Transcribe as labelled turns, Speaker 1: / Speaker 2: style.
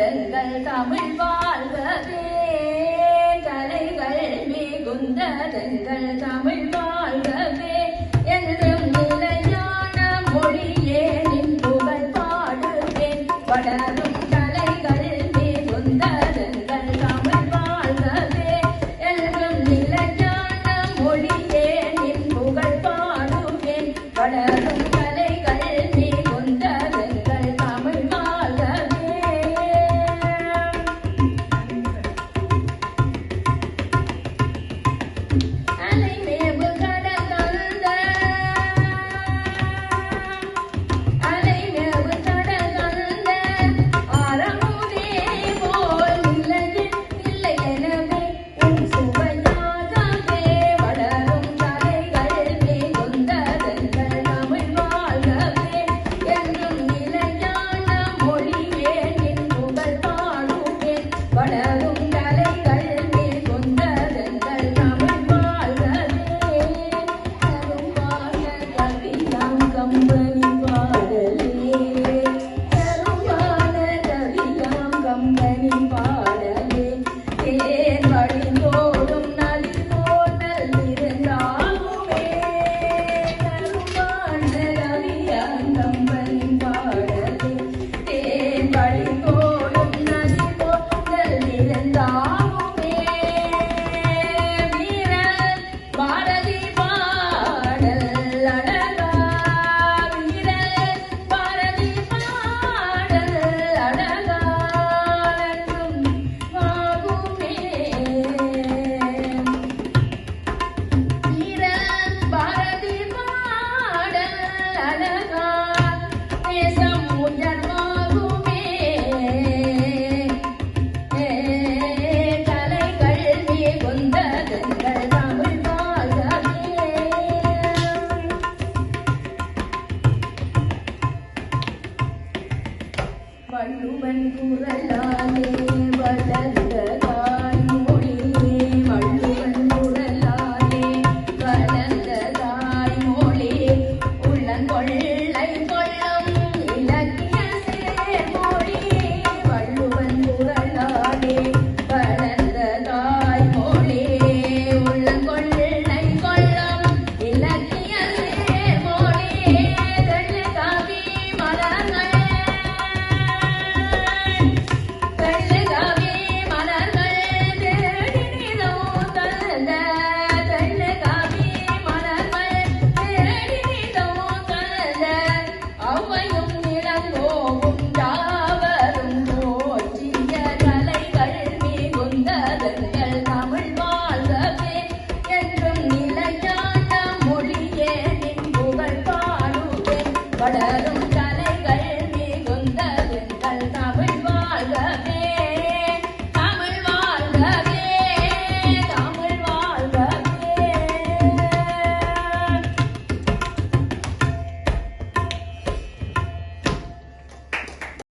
Speaker 1: கற்கள் தமிழ் வாழ்கவே கலைகள் மிகுந்த தெங்கள் தமிழ் வாழ்கவே என்றும் நிலையான மொழியே நின் புகழ் பாடுவேன். வளரும் ಬಣ್ಣು ಬೆಂಕು ಬದಲ பாடல